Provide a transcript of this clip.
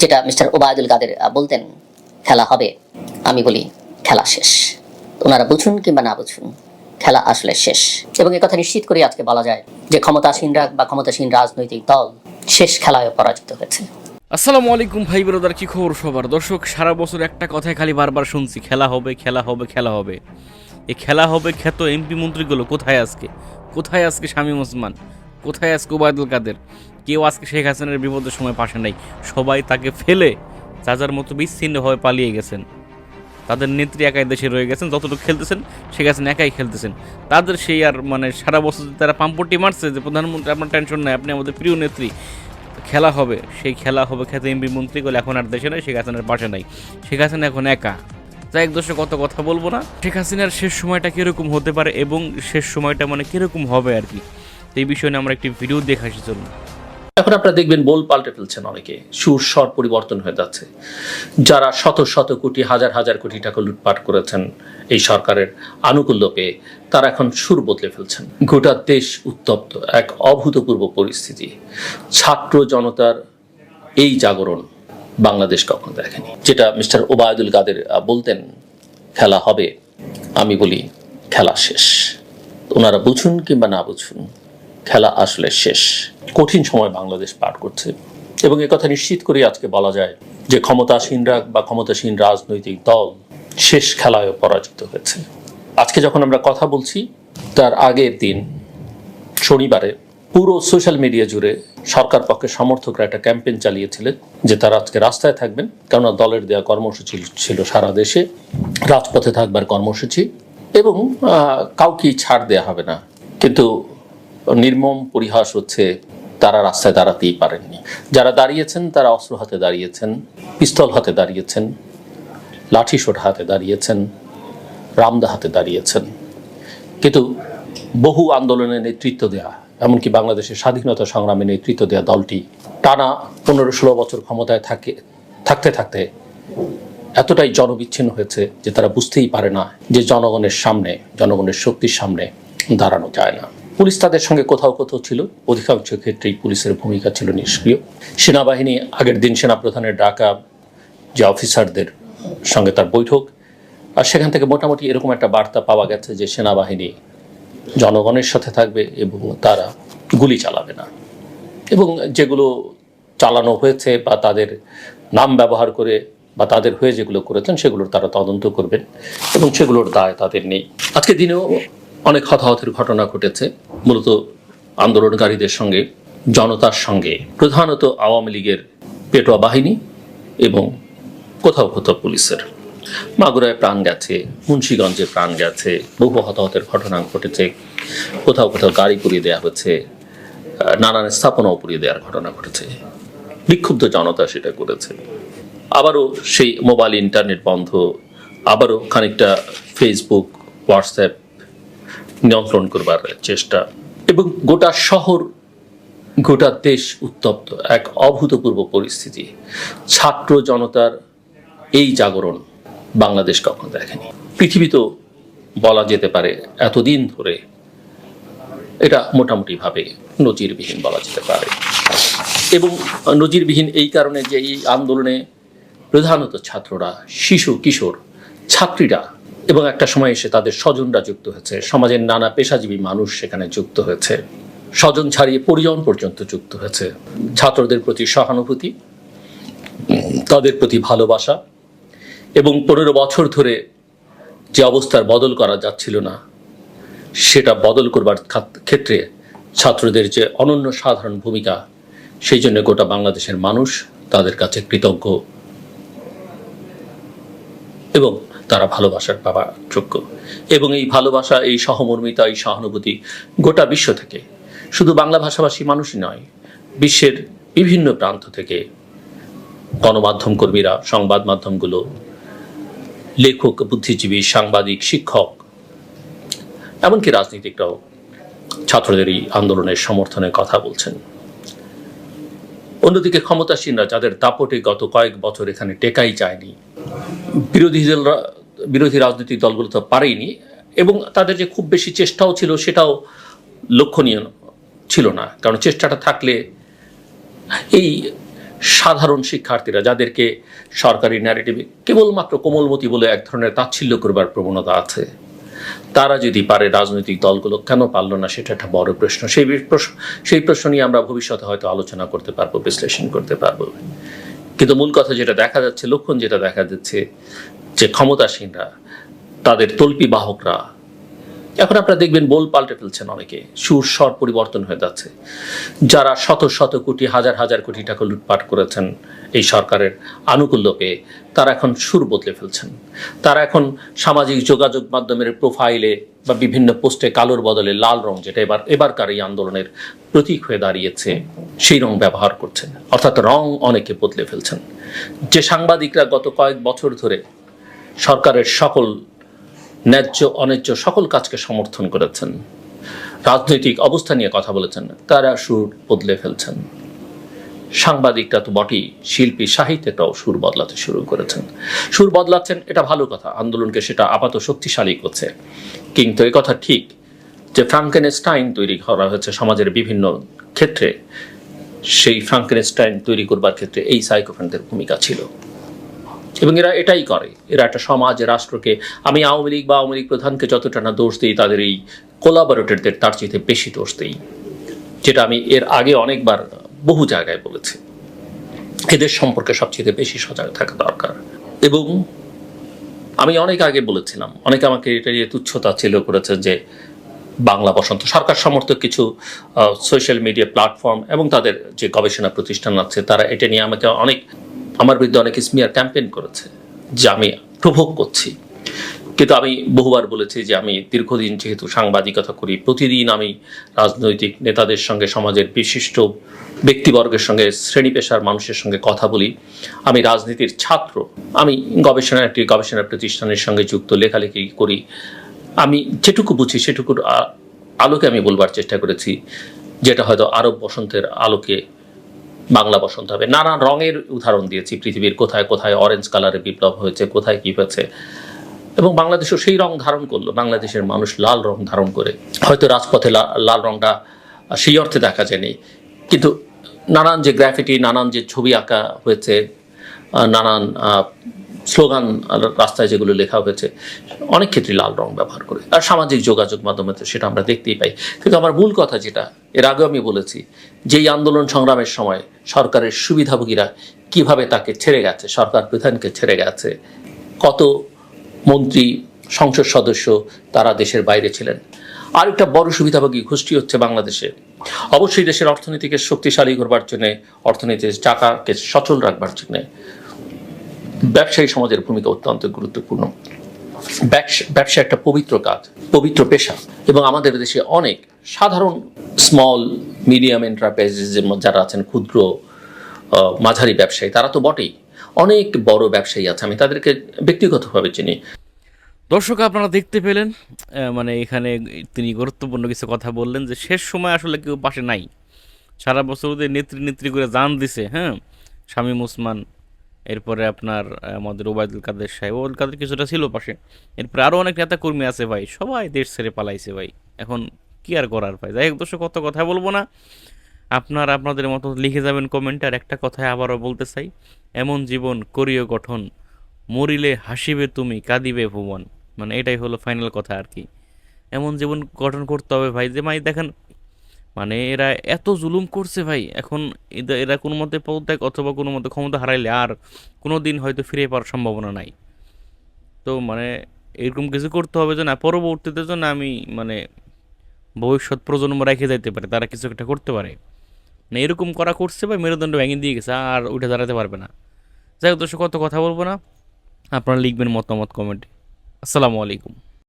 যেটা মিস্টার ওবায়দুল কাদের বলতেন, খেলা হবে। আমি বলি, খেলা শেষ। ওনারা বুঝুন কিংবা না বুঝুন, খেলা আসলে শেষ। এবং কথা নিশ্চিত করে আজকে বলা যায় যে ক্ষমতাসীনরা বা ক্ষমতাসীন রাজনৈতিক দল শেষ খেলায় পরাজিত হয়েছে। আসসালামু আলাইকুম ভাই ব্রাদার, কি খবর সবার? দর্শক, সারা বছর একটা কথাই খালি বারবার শুনছি, খেলা হবে খেলা হবে খেলা হবে। এই খেলা হবে খ্যাত এমপি মন্ত্রীগুলো কোথায় আজকে? কোথায় আজকে শামীম ওসমান? কোথায় আজকে ওবায়দুল কাদের? কেউ আজকে শেখ হাসিনার বিপদের সময় পাশে নাই। সবাই তাকে ফেলে যার মতো বিচ্ছিন্নভাবে পালিয়ে গেছেন। তাদের নেত্রী একাই দেশে রয়ে গেছেন, যতটুকু খেলতেছেন, শেখ হাসিনা একাই খেলতেছেন। তাদের সেই আর মানে সারা বছর তারা পাম্পটি মারছে যে প্রধানমন্ত্রী, আপনার টেনশন নাই, আপনি আমাদের প্রিয় নেত্রী, খেলা হবে, সেই খেলা হবে খ্যাত এমপি মন্ত্রীগুলো এখন আর দেশে নাই, শেখ হাসিনার পাশে নাই। শেখ হাসিনা এখন একা। যাই এক দোষে কত কথা বলব না। শেখ হাসিনার শেষ সময়টা কীরকম হতে পারে এবং শেষ সময়টা মানে কীরকম হবে আর কি? এই বিষয়ে নিয়ে আমরা একটি ভিডিও দেখে আসি, চলুন। এখন আপনারা দেখবেন বোল পাল্টে ফেলছেন অনেকে। সুর স্বর পরিবর্তন হয়ে যাচ্ছে। যারা শত শত কোটি, হাজার হাজার কোটি টাকা লুটপাট করেছেন এই সরকারের আনুকূল্য পেয়ে, তারা এখন সুর বদলে ফেলছেন। গোটা দেশ উত্তপ্ত, এক অভূতপূর্ব পরিস্থিতি। ছাত্র জনতার এই জাগরণ বাংলাদেশ কখনো দেখেনি। যেটা মিস্টার ওবায়দুল কাদের বলতেন, খেলা হবে, আমি বলি খেলা শেষ। ওনারা বুঝুন কিংবা না বুঝুন খেলা আসলে শেষ। কঠিন সময় বাংলাদেশ পার করছে। এবং কথা নিশ্চিত করে আজকে বলা যায় যে ক্ষমতাসীনরা বা ক্ষমতাসীন রাজনৈতিক দল শেষ খেলায়ও পরাজিত হয়েছে। আজকে যখন আমরা কথা বলছি, তার আগের দিন শনিবারে পুরো সোশ্যাল মিডিয়া জুড়ে সরকার পক্ষে সমর্থকরা একটা ক্যাম্পেইন চালিয়েছিলেন যে তারা আজকে রাস্তায় থাকবেন, কেননা দলের দেওয়া কর্মসূচি ছিল সারা দেশে। রাজপথে থাকবার কর্মসূচি এবং কাউকেই ছাড় দেয়া হবে না। কিন্তু নির্মম পরিহাস হচ্ছে, তারা রাস্তায় দাঁড়াতেই পারেননি। যারা দাঁড়িয়েছেন, তারা অস্ত্র হাতে দাঁড়িয়েছেন, পিস্তল হাতে দাঁড়িয়েছেন, লাঠি সোট হাতে দাঁড়িয়েছেন, রামদা হাতে দাঁড়িয়েছেন। কিন্তু বহু আন্দোলনের নেতৃত্ব দেয়া, এমনকি বাংলাদেশের স্বাধীনতা সংগ্রামে নেতৃত্ব দেয়া দলটি টানা পনেরো ষোলো বছর ক্ষমতায় থাকে, থাকতে থাকতে এতটাই জনবিচ্ছিন্ন হয়েছে যে তারা বুঝতেই পারে না যে জনগণের সামনে, জনগণের শক্তির সামনে দাঁড়ানো যায় না। পুলিশ তাদের সঙ্গে কোথাও কোথাও ছিল। অধিকাংশ ক্ষেত্রেই পুলিশের ভূমিকা ছিল নিষ্ক্রিয়। সেনাবাহিনী আগের দিন সেনাপ্রধানের ডাকা যে অফিসারদের সঙ্গে তার বৈঠক। আর সেখান থেকে মোটামুটি এরকম একটা বার্তা পাওয়া গেছে যে, সেনাবাহিনী জনগণের সাথে থাকবে এবং তারা গুলি চালাবে না। এবং যেগুলো চালানো হয়েছে বা তাদের নাম ব্যবহার করে বা তাদের হয়ে যেগুলো করেছেন, সেগুলোর তারা তদন্ত করবেন এবং সেগুলোর দায় তাদের নেই। আজকে দিনেও অনেক হতাহতের ঘটনা ঘটেছে। মূলত আন্দোলনকারীদের সঙ্গে, জনতার সঙ্গে, প্রধানত আওয়ামী লীগের পেটোয়া বাহিনী এবং কোথাও কোথাও পুলিশের। মাগুরায় প্রাণ গেছে, মুন্সীগঞ্জে প্রাণ গেছে, বহু হতাহতের ঘটনা ঘটেছে। কোথাও কোথাও গাড়ি পুড়িয়ে দেওয়া হয়েছে নানান স্থাপনাও পুড়িয়ে দেওয়ার ঘটনা ঘটেছে। বিক্ষুব্ধ জনতা সেটা করেছে। আবারও সেই মোবাইল, ইন্টারনেট বন্ধ, আবারও খানিকটা ফেসবুক হোয়াটসঅ্যাপ নিয়ন্ত্রণ করবার চেষ্টা। এবং গোটা শহর, গোটা দেশ উত্তপ্ত, এক অভূতপূর্ব পরিস্থিতি। ছাত্র জনতার এই জাগরণ বাংলাদেশ কখনো দেখেনি। পৃথিবী তো বলা যেতে পারে এতদিন ধরে এটা মোটামুটিভাবে নজিরবিহীন বলা যেতে পারে। এবং নজিরবিহীন এই কারণে যে এই আন্দোলনে প্রধানত ছাত্ররা, শিশু, কিশোর, ছাত্রীরা এবং একটা সময় এসে তাদের স্বজনরা যুক্ত হয়েছে। সমাজের নানা পেশাজীবী মানুষ সেখানে যুক্ত হয়েছে। স্বজন ছাড়িয়ে পরিজন পর্যন্ত যুক্ত হয়েছে। ছাত্রদের প্রতি সহানুভূতি, তাদের প্রতি ভালোবাসা এবং পনেরো বছর ধরে যে অবস্থার বদল করা যাচ্ছিল না, সেটা বদল করবার ক্ষেত্রে ছাত্রদের যে অনন্য সাধারণ ভূমিকা, সেই জন্য গোটা বাংলাদেশের মানুষ তাদের কাছে কৃতজ্ঞ। এবং তারা ভালোবাসার পাওয়া যোগ্য। এবং এই ভালোবাসা, এই সহমর্মিতা, এই সহানুভূতি গোটা বিশ্ব থেকে, শুধু বাংলা ভাষাভাষী মানুষই নয়, বিশ্বের বিভিন্ন প্রান্ত থেকে গণমাধ্যম কর্মীরা, সংবাদ মাধ্যমগুলো, লেখক, বুদ্ধিজীবী, সাংবাদিক, শিক্ষক, এমনকি রাজনীতিকরাও ছাত্রদের এই আন্দোলনের সমর্থনের কথা বলছেন। অন্যদিকে ক্ষমতাসীনরা যাদের দাপটে গত কয়েক বছর এখানে টেকাই যায়নি বিরোধী দলরা বিরোধী রাজনৈতিক দলগুলো তো পারেইনি এবং তাদের যে খুব বেশি চেষ্টাও ছিল সেটাও লক্ষণীয় ছিল না। কারণ চেষ্টাটা থাকলে এই সাধারণ শিক্ষার্থীরা যাদেরকে সরকারি ন্যারেটিভে কেবলমাত্র কোমলমতি বলে এক ধরনের তাচ্ছিল্য করবার প্রবণতা আছে, তারা যদি পারে রাজনৈতিক দলগুলো, কেন পারল না সেটা একটা বড় প্রশ্ন। সেই প্রশ্ন সেই প্রশ্ন নিয়ে আমরা ভবিষ্যতে হয়তো আলোচনা করতে পারব, বিশ্লেষণ করতে পারব। কিন্তু মূল কথা যেটা দেখা যাচ্ছে, লক্ষণ যেটা দেখা যাচ্ছে, যে ক্ষমতাসীনরা, তাদের তল্পি বাহকরা এখন আপনারা দেখবেন বোল পাল্টে ফেলছেন অনেকে, সুর স্বর পরিবর্তন হয়ে যাচ্ছে। যারা শত শত কোটি, হাজার হাজার কোটি টাকা লুটপাট করেছেন এই সরকারের আনুকূল্য পেয়ে তারা এখন সুর বদলে ফেলছেন। তারা এখন সামাজিক যোগাযোগ মাধ্যমের প্রোফাইলে বা বিভিন্ন পোস্টে কালোর বদলে লাল রং যেটা এবার এবারকার এই আন্দোলনের প্রতীক হয়ে দাঁড়িয়েছে, সেই রং ব্যবহার করছেন। অর্থাৎ রং অনেকে বদলে ফেলছেন। যে সাংবাদিকরা গত কয়েক বছর ধরে সরকারের সকল ন্যায্য, অন্যায্য সকল কাজকে সমর্থন করেছেন, রাজনৈতিক অবস্থা নিয়ে কথা বলেছেন, তারা সুর বদলে ফেলছেন। সাংবাদিকরা তো বটেই, শিল্পী সাহিত্যেটাও সুর বদলাতে শুরু করেছেন। সুর বদলাচ্ছেন, এটা ভালো কথা, আন্দোলনকে সেটা আপাত শক্তিশালী করছে। কিন্তু এ কথা ঠিক যে ফ্রাঙ্কেনস্টাইন তৈরি করা হয়েছে সমাজের বিভিন্ন ক্ষেত্রে, সেই ফ্রাঙ্কেনস্টাইন তৈরি করবার ক্ষেত্রে এই সাইকোফ্যানদের ভূমিকা ছিল। এবং এরা এটাই করে, এরা একটা সমাজ, রাষ্ট্রকে, আমি আওয়ামী লীগ বা আওয়ামী লীগ প্রধানকে যতটা না দোষ দিই, তাদের এই কোলাবরেটরদের তার চেয়ে বেশি দোষ দিই। যেটা আমি এর আগে অনেকবার বহু জায়গায় বলেছি। এদের সম্পর্কে সবচেয়ে বেশি সজাগ থাকা দরকার। এবং আমি অনেক আগে বলেছিলাম, অনেকে আমাকে এটা নিয়ে তুচ্ছতা ছিল করেছে যে বাংলা বসন্ত সরকার সমর্থক কিছু সোশ্যাল মিডিয়া প্ল্যাটফর্ম এবং তাদের যে গবেষণা প্রতিষ্ঠান আছে, তারা এটা নিয়ে আমাকে অনেক, আমার বিরুদ্ধে অনেক স্মিয়ার ক্যাম্পেইন করেছে, যে আমি প্রভোগ করছি। কিন্তু আমি বহুবার বলেছি যে আমি দীর্ঘদিন যেহেতু সাংবাদিকতা করি, প্রতিদিন আমি রাজনৈতিক নেতাদের সঙ্গে, সমাজের বিশিষ্ট ব্যক্তিবর্গের সঙ্গে, শ্রেণি পেশার মানুষের সঙ্গে কথা বলি। আমি রাজনীতির ছাত্র। আমি গবেষণা, একটি গবেষণা প্রতিষ্ঠানের সঙ্গে যুক্ত, লেখালেখি করি। আমি যেটুকু বুঝি সেটুকুর আলোকে আমি বলবার চেষ্টা করেছি, যেটা হয়তো আরব বসন্তের আলোকে বাংলা বসন্ত হবে। নানান রঙের উদাহরণ দিয়েছি, পৃথিবীর কোথায় কোথায় অরেঞ্জ কালারের বিপ্লব হয়েছে, কোথায় কী হয়েছে। এবং বাংলাদেশও সেই রং ধারণ করল। বাংলাদেশের মানুষ লাল রং ধারণ করে। হয়তো রাজপথে লাল রংটা সেই অর্থে দেখা যায়নি। কিন্তু নানান যে গ্রাফিটি, নানান যে ছবি আঁকা হয়েছে নানান স্লোগান রাস্তায় যেগুলো লেখা হয়েছে, অনেক ক্ষেত্রে লাল রং ব্যবহার করে। আর সামাজিক যোগাযোগ মাধ্যমে তো সেটা আমরা দেখতেই পাই। কিন্তু আমার মূল কথা যেটা, এর আগেও আমি বলেছি, যেই আন্দোলন সংগ্রামের সময় সরকারের সুবিধাভোগীরা কীভাবে তাকে ছেড়ে গেছে, সরকার প্রধানকে ছেড়ে গেছে, কত মন্ত্রী, সংসদ সদস্য তারা দেশের বাইরে ছিলেন। আরেকটা বড় সুবিধাভোগী গোষ্ঠী হচ্ছে বাংলাদেশে। অবশ্যই দেশের অর্থনীতিকে শক্তিশালী করবার জন্য অর্থনীতির চাকাকে সচল রাখবার জন্য ব্যবসায়ী সমাজের ভূমিকা অত্যন্ত গুরুত্বপূর্ণ। ব্যবসা- একটা পবিত্র কাজ, পবিত্র পেশা এবং আমাদের দেশে অনেক সাধারণ স্মল মিডিয়াম এন্টারপ্রাইজেস যারা আছেন, ক্ষুদ্র মাঝারি ব্যবসায়ী, তারা তো বটেই। অনেক বড় ব্যবসায়ী আছে, আমি তাদেরকে ব্যক্তিগতভাবে চিনি। দর্শক, আপনারা দেখতে পেলেন মানে এখানে তিনি গুরুত্বপূর্ণ কিছু কথা বললেন যে শেষ সময় আসলে কেউ পাশে নাই। সারা বছর ওদের নেত্রী নেত্রী করে জান দিছে হ্যাঁ? শামীম ওসমান, এরপরে আপনার আমাদের ওবায়দুল কাদের সাহেব, ওবায়দুল কাদের কিছুটা ছিল পাশে। এরপরে আরও অনেক নেতা কর্মী আছে ভাই, সবাই দেশ ছেড়ে পালাইছে ভাই। এখন কি আর করার ভাই? যাই হোক, দর্শক, কত কথা বলব না। আপনার আপনাদের মতো লিখে যাবেন কমেন্টে আর একটা কথাই আবারও বলতে চাই, এমন জীবন করিও গঠন, মরিলে হাসিবে তুমি, কাঁদিবে ভুবন। মানে এটাই হলো ফাইনাল কথা আর কি। এমন জীবন গঠন করতে হবে ভাই, যে ভাই দেখেন মানে এরা এত জুলুম করছে ভাই, এখন এরা কোনো মতে পদত্যাগ অথবা কোনো মতে ক্ষমতা হারাইলে আর কোনো দিন হয়তো ফিরে পাওয়ার সম্ভাবনা নাই। তো মানে এরকম কিছু করতে হবে যে না, পরবর্তীতে যেন আমি মানে ভবিষ্যৎ প্রজন্ম রেখে যাইতে পারে, তারা কিছু একটা করতে পারে। না, এরকম করা করছে বা মেরুদণ্ড ভেঙে দিয়ে গেছে, আর উঠে দাঁড়াতে পারবে না। যাই হোক দর্শক, কত কথা বলব না? আপনারা লিখবেন মতামত কমেন্টে। আসসালামু আলাইকুম।